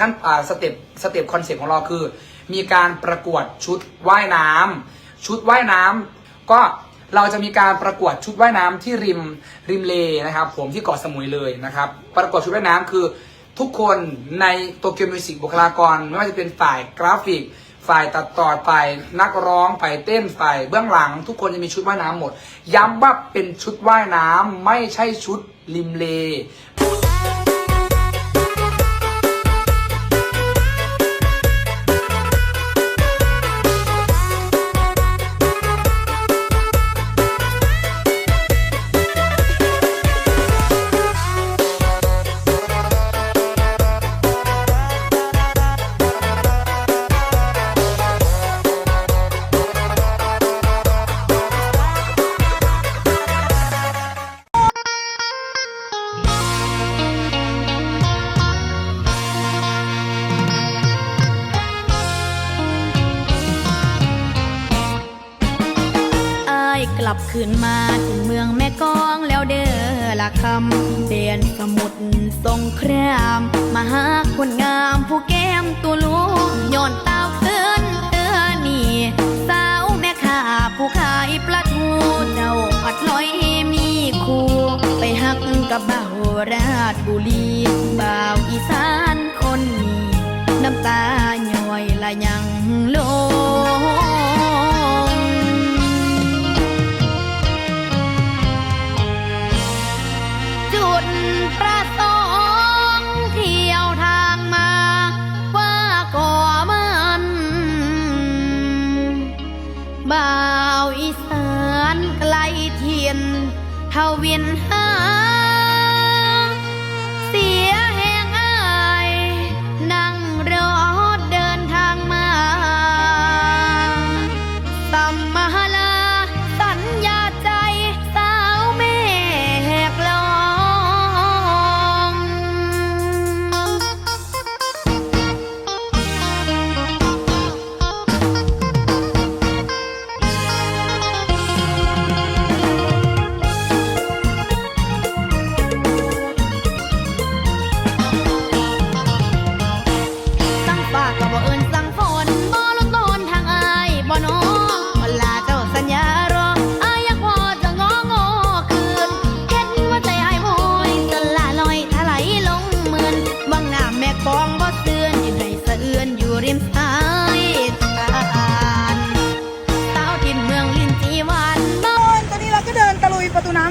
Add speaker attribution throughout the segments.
Speaker 1: ขั้นอ่าสเต็ปสเต็ปคอนเซ็ปต์ของเราคือ มีการประกวดชุดว่ายน้ำชุดว่ายน้ำก็เราจะมีการประกวดชุดว่ายน้ำที่ริมริมเลนะครับ ผมที่เกาะสมุยเลยนะครับ ประกวดชุดว่ายน้ำคือทุกคนในโตเกียวมิวสิกบุคลากร ไม่ว่าจะเป็นฝ่ายกราฟิก ฝ่ายตัดต่อฝ่ายนักร้องฝ่ายเต้นฝ่ายเบื้องหลัง ทุกคนจะมีชุดว่ายน้ำหมด ย้ำว่าเป็นชุดว่ายน้ำไม่ใช่ชุดริมเลา
Speaker 2: ยกลับคืนมาถึงเมืองแม่กองแล้วเด้อละคำเดนสมุทรสงครามมาหาคนงามผู้แก้มตัวลูกย้อนเต้าเกินเตือนี่สาวแม่ค้าผู้ขายปลาทูเจ้าอัดลอยมีคู่ไปหักกับบ่าวราชบุรี บ่าวอีสานไกลเทียนเท่าเวียนหา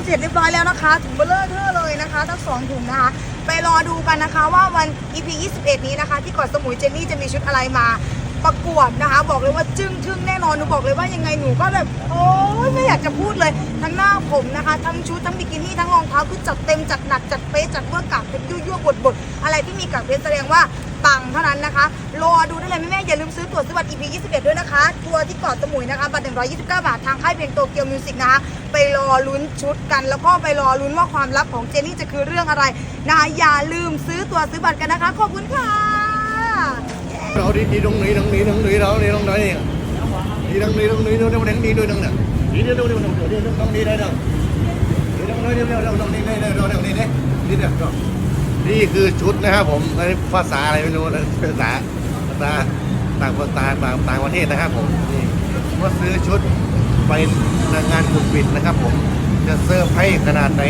Speaker 2: เสร็จเรียบร้อ
Speaker 3: ยแล้วนะคะถุงเบลเลอร์เทอเลยนะคะทั้งสองถุงนะคะ ไปรอดูกันนะคะว่าวัน EP 21 นี้นะคะ ที่เกาะสมุยเจนนี่จะมีชุดอะไรมาประกวดนะคะ บอกเลยว่าจึ้งทึ่งแน่นอนหนูบอกเลยว่ายังไงหนูก็แบบโอ้ยไม่อยากจะพูดเลยทั้งหน้าผมนะคะ ทั้งชุดทั้งบิกินี่ทั้งรองเท้าคือจัดเต็มจัดหนักจัดเป๊ะจัดเมื่อกากเป็นยั่วยั่วบดบดอะไรที่มีกากเพชรแสดงว่า ปังเท่านั้นนะคะรอดูได้เลยแม่ๆอย่าลืมซื้อตั๋วซื้อบัตร EP 21 ด้วยนะคะ ทัวร์ที่เกาะสมุยนะคะ บัตร 129 บาททางค่ายเพลงโตเกียวมิวสิกนะคะ ไปรอลุ้นชุดกัน แล้วก็ไปรอลุ้นว่าความลับของเจนนี่จะคือเรื่องอะไรนะคะอย่าลืมซื้อตั๋วซื้อบัตรกันนะคะ ขอบคุณค่ะ
Speaker 4: Rồi đi đi đông đi đông đi đông đi đó đi đông đấy đi đông đi đông đi đông đánh đi đôi đông nè đi đi đâu đâu đâu đi đông đi đây đâu đi đông đi đâu đâu đông đi đây đâu đâu đi đấy đi được rồi นี่คือชุดนะครับผมในภาษาอะไรไม่รู้นะภาษาภาษาต่างภาษาต่างต่างประเทศนะครับผมนี่ว่าซื้อชุดไปงานกลุ่มปิดนะครับ ผมจะเสื้อร์ไพ่ขนาดไหน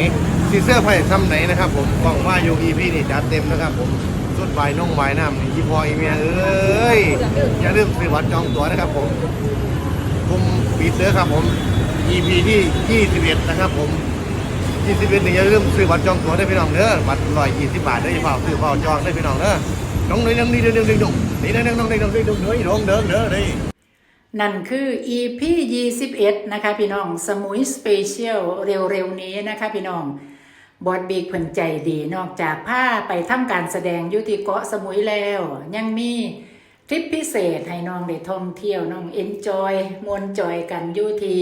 Speaker 4: ซีเสื้อร์ไพ่ซ้ำไหนนะครับผมกล่องว่ายูอีพีนี่จัดเต็มนะครับผมชุดใบน่องใบน้ำนี่ยี่พออีเมียเอ้ยอย่าลืมซื้อบัตรจองตั๋วนะครับผมกลุ่มปิดเด้อครับผม EP ที่ 21 นะครับผม 21นี่อย่าลืมซื้อบัตรจองตั๋วได้พี่น้องเด้อบัตร120บาทได้ออย่าเฝ้าซื้อเฝ้าจองได้พี่น้องเด้อน้องนี่น้องนี่เด้อเด้อเด้อเด้อนี่เด้อน้องนี่น้องนี่เด้อเด้อเด้อเด้อเด้อเด้อ
Speaker 5: นั่นคือ EP 21 นะคะพี่น้องสมุยสเปเชียลเร็วๆนี้นะคะพี่น้องบอดบีกเพิ่นใจดีนอกจากผ้าไปทำการแสดงอยุติเกาะสมุยแล้ว ยังมีทริปพิเศษให้น้องได้ท่องเที่ยวน้องเอนจอยมวนจอยกันอยุที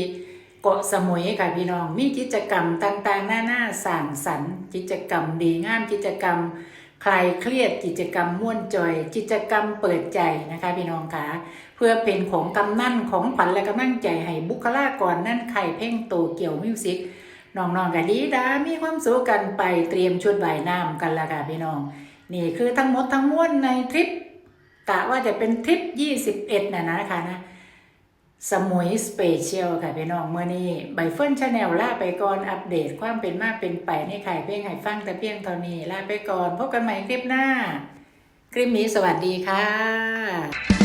Speaker 5: เกาะสมุยค่ะพี่น้องมีกิจกรรมต่างๆหน้าหน้าสร้างสรรค์ กิจกรรมดีงามกิจกรรมคลายเครียดกิจกรรมม่วนจอย กิจกรรมเปิดใจนะคะพี่น้องคะเพื่อเป็นของกำนั่นของขวัญและกำลังใจให้บุคลากรนั่นไข่เพ่งโตเกี่ยวมิวสิกน้องๆกันดีดามีความสุขกันไปเตรียมชุดใบน้ำกันละค่ะพี่น้อง นี่คือทั้งหมดทั้งมวลในทริปกะว่าจะเป็นทริป 21น่ะนะคะนะ สมุยสเปเชียลค่ะพี่น้องเมื่อนี้ใบเฟิร์นชาแนลลาไปก่อนอัปเดตความเป็นมาเป็นไปในขายเพียงไห้ฟังแต่เพียงเท่านี้ลาไปก่อน พบกันใหม่คลิปหน้า คลิปนี้สวัสดีค่ะ